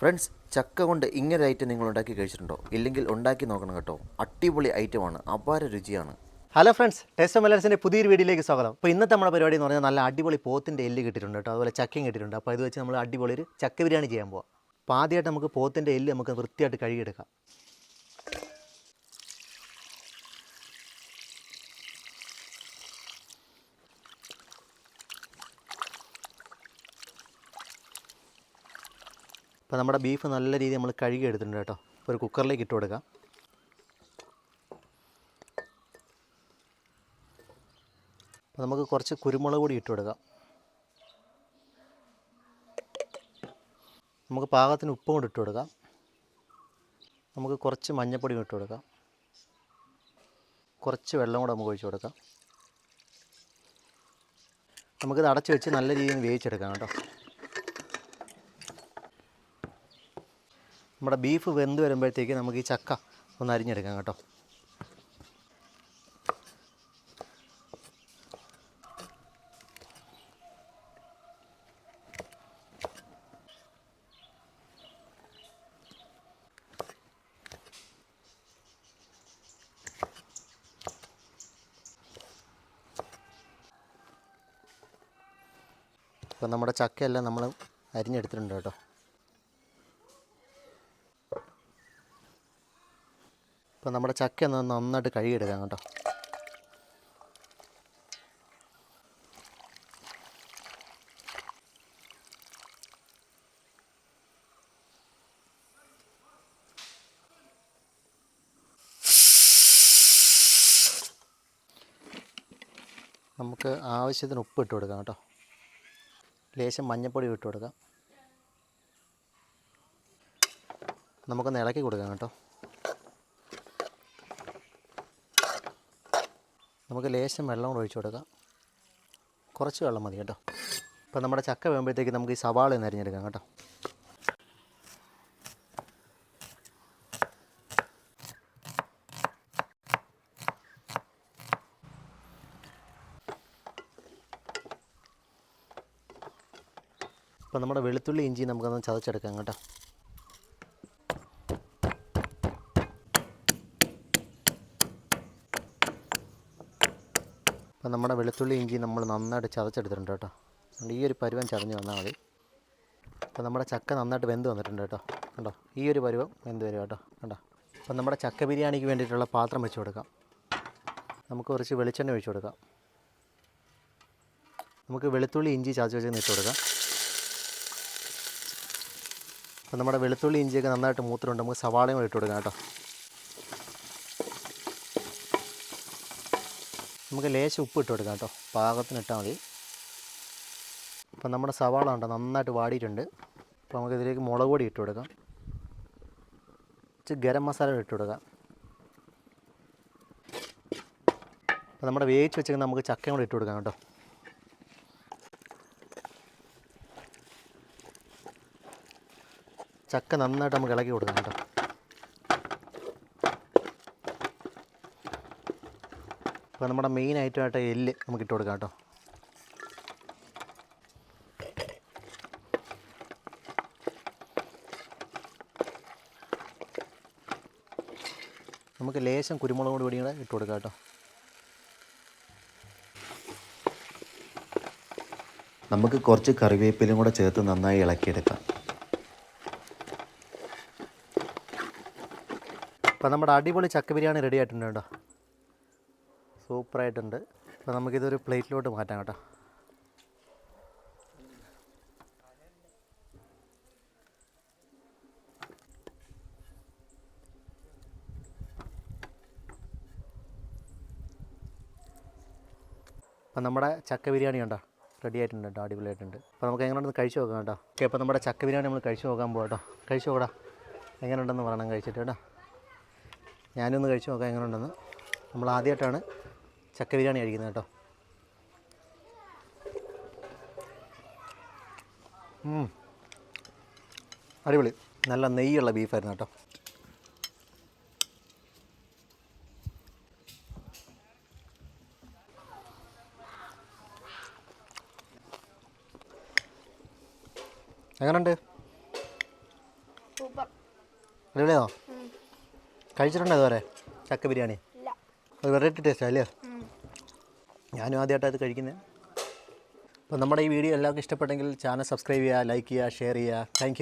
Friends ചക്ക കൊണ്ട് ഇങ്ങനെ ഐറ്റം നിങ്ങൾ ഉണ്ടാക്കി കഴിച്ചിട്ടുണ്ടോ? ഇല്ലെങ്കിൽ ഉണ്ടാക്കി നോക്കണം കേട്ടോ. അടിപൊളി ഐറ്റമാണ്. അപാര രുചിയാണ്. ഹലോ ഫ്രണ്ട്സ് ടേസ്റ്റ് മലയാളത്തിന്റെ പുതിയൊരു വീഡിയോയിലേക്ക് സ്വാഗതം. അപ്പോൾ ഇന്നത്തെ നമ്മുടെ പരിപാടി എന്ന് പറഞ്ഞാൽ നല്ല അടിപൊളി പോത്തിന്റെ എല്ല് കിട്ടിയിട്ടുണ്ട് കേട്ടോ. അതുപോലെ ചക്കയും കിട്ടിയിട്ടുണ്ട്. അപ്പോൾ ഇത് വെച്ച് നമ്മൾ അടിപൊളി ഒരു ചക്ക ബിരിയാണി ചെയ്യാൻ പോവാം. അപ്പോൾ ആദ്യമായിട്ട് നമുക്ക് പോത്തിന്റെ എല്ല് നമുക്ക് വൃത്തിയായിട്ട് കഴുകിയെടുക്കാം. അപ്പോൾ നമ്മുടെ ബീഫ് നല്ല രീതിയിൽ നമ്മൾ കഴുകി എടുത്തിട്ടുണ്ട് കേട്ടോ. ഒരു കുക്കറിലേക്ക് ഇട്ട് കൊടുക്കാം. അപ്പോൾ നമുക്ക് കുറച്ച് കുരുമുളക് കൂടി ഇട്ട് കൊടുക്കാം. നമുക്ക് പാകത്തിന് ഉപ്പും കൂടി ഇട്ട് കൊടുക്കാം. നമുക്ക് കുറച്ച് മഞ്ഞൾപ്പൊടി ഇട്ട് കൊടുക്കാം. കുറച്ച് വെള്ളം കൂടെ നമുക്ക് ഒഴിച്ച് കൊടുക്കാം. നമുക്കിത് അടച്ച് വെച്ച് നല്ല രീതിയിൽ വേവിച്ചെടുക്കാം കേട്ടോ. നമ്മുടെ ബീഫ് വെന്ത് വരുമ്പോഴത്തേക്ക് നമുക്ക് ഈ ചക്ക ഒന്ന് അരിഞ്ഞെടുക്കാം കേട്ടോ. അപ്പോൾ നമ്മുടെ ചക്കയെല്ലാം നമ്മൾ അരിഞ്ഞെടുത്തിട്ടുണ്ട് കേട്ടോ. അപ്പോൾ നമ്മുടെ ചക്ക ഒന്ന് നന്നായിട്ട് കഴുകിയെടുക്കാം കേട്ടോ. നമുക്ക് ആവശ്യത്തിന് ഉപ്പ് ഇട്ട് കൊടുക്കാം കേട്ടോ. ലേശം മഞ്ഞൾപ്പൊടി ഇട്ട് കൊടുക്കാം. നമുക്കൊന്ന് ഇളക്കി കൊടുക്കാം കേട്ടോ. നമുക്ക് ലേശം വെള്ളം കൂടെ ഒഴിച്ചു കൊടുക്കാം. കുറച്ച് വെള്ളം മതി കേട്ടോ. ഇപ്പം നമ്മുടെ ചക്ക വേകുമ്പോഴത്തേക്ക് നമുക്ക് ഈ സവാള ഒന്ന് അരിഞ്ഞെടുക്കാം കേട്ടോ. അപ്പോൾ നമ്മുടെ വെളുത്തുള്ളി ഇഞ്ചി നമുക്കൊന്ന് ചതച്ചെടുക്കാം കേട്ടോ. അപ്പോൾ നമ്മുടെ വെളുത്തുള്ളി ഇഞ്ചി നമ്മൾ നന്നായിട്ട് ചതച്ചെടുത്തിട്ടുണ്ട് കേട്ടോ. അതുകൊണ്ട് ഈ ഒരു പരുവം ചതഞ്ഞ് വന്നാൽ മതി. അപ്പോൾ നമ്മുടെ ചക്ക നന്നായിട്ട് വെന്ത് വന്നിട്ടുണ്ട് കേട്ടോ. കണ്ടോ ഈ ഒരു പരുവം വെന്ത് വരും കേട്ടോ. കണ്ടോ അപ്പോൾ നമ്മുടെ ചക്ക ബിരിയാണിക്ക് വേണ്ടിയിട്ടുള്ള പാത്രം വെച്ച് കൊടുക്കാം. നമുക്ക് കുറച്ച് വെളിച്ചെണ്ണ ഒഴിച്ച് കൊടുക്കാം. നമുക്ക് വെളുത്തുള്ളി ഇഞ്ചി ചതച്ച് വെച്ച് ഇട്ട് കൊടുക്കാം. അപ്പോൾ നമ്മുടെ വെളുത്തുള്ളി ഇഞ്ചിയൊക്കെ നന്നായിട്ട് മൂത്രമുണ്ട് നമുക്ക് സവാളയും ഇട്ട് കൊടുക്കാം കേട്ടോ. നമുക്ക് ലേശം ഉപ്പ് ഇട്ട് കൊടുക്കാം കേട്ടോ. പാകത്തിന് ഇട്ടാൽ മതി. അപ്പം നമ്മുടെ സവാള ഉണ്ടോ നന്നായിട്ട് വാടിയിട്ടുണ്ട്. അപ്പോൾ നമുക്ക് ഇതിലേക്ക് മുളക് പൊടി ഇട്ട് കൊടുക്കാം. കുറച്ച് ഗരം മസാല ഇട്ട് കൊടുക്കാം. അപ്പോൾ നമ്മുടെ വേവിച്ച് വെച്ചിരിക്കുന്ന നമുക്ക് ചക്കയും കൂടെ ഇട്ട് കൊടുക്കാം കേട്ടോ. ചക്ക നന്നായിട്ട് നമുക്ക് ഇളക്കി കൊടുക്കാം കേട്ടോ. അപ്പോൾ നമ്മുടെ മെയിൻ ഐറ്റമായിട്ട് എല്ല് നമുക്ക് ഇട്ട് കൊടുക്കാം കേട്ടോ. നമുക്ക് ലേശം കുരുമുളക് പൊടി കൂടി ഇട്ട് കൊടുക്കാം കേട്ടോ. നമുക്ക് കുറച്ച് കറിവേപ്പിലും കൂടെ ചേർത്ത് നന്നായി ഇളക്കിയെടുക്കാം. അപ്പോൾ നമ്മുടെ അടിപൊളി ചക്ക ബിരിയാണി റെഡി ആയിട്ടുണ്ട് കേട്ടോ. സൂപ്പറായിട്ടുണ്ട്. അപ്പോൾ നമുക്കിതൊരു പ്ലേറ്റിലോട്ട് മാറ്റാം കേട്ടോ. അപ്പം നമ്മുടെ ചക്ക ബിരിയാണി ഉണ്ടോ റെഡി ആയിട്ടുണ്ട് കേട്ടോ അടിപൊളിയായിട്ടുണ്ട്. അപ്പോൾ നമുക്ക് എങ്ങനെയുണ്ടെന്ന് കഴിച്ച് നോക്കാം കേട്ടോ. ഓക്കെ അപ്പോൾ നമ്മുടെ ചക്ക ബിരിയാണി നമ്മൾ കഴിച്ച് നോക്കാൻ പോകാം കേട്ടോ കഴിച്ച് നോക്കടാ. എങ്ങനെയുണ്ടെന്ന് പറയണം കഴിച്ചിട്ട് കേട്ടോ. ഞാനൊന്ന് കഴിച്ച് നോക്കാം എങ്ങനെയുണ്ടെന്ന്. നമ്മൾ ആദ്യമായിട്ടാണ് ചക്ക ബിരിയാണി കഴിക്കുന്നത് കേട്ടോ. അടിപൊളി. നല്ല നെയ്യുള്ള ബീഫായിരുന്നു കേട്ടോ. എങ്ങനുണ്ട്? അടിപൊളിയാണോ? കഴിച്ചിട്ടുണ്ടോ ഇതുവരെ ചക്ക ബിരിയാണി? ഒരു വെറൈറ്റി ടേസ്റ്റാണ് അല്ലേ? ഞാനും ആദ്യമായിട്ടത് കഴിക്കുന്നത്. അപ്പോൾ നമ്മുടെ ഈ വീഡിയോ എല്ലാവർക്കും ഇഷ്ടപ്പെട്ടെങ്കിൽ ചാനൽ സബ്സ്ക്രൈബ് ചെയ്യുക ലൈക്ക് ചെയ്യുക ഷെയർ ചെയ്യുക. താങ്ക്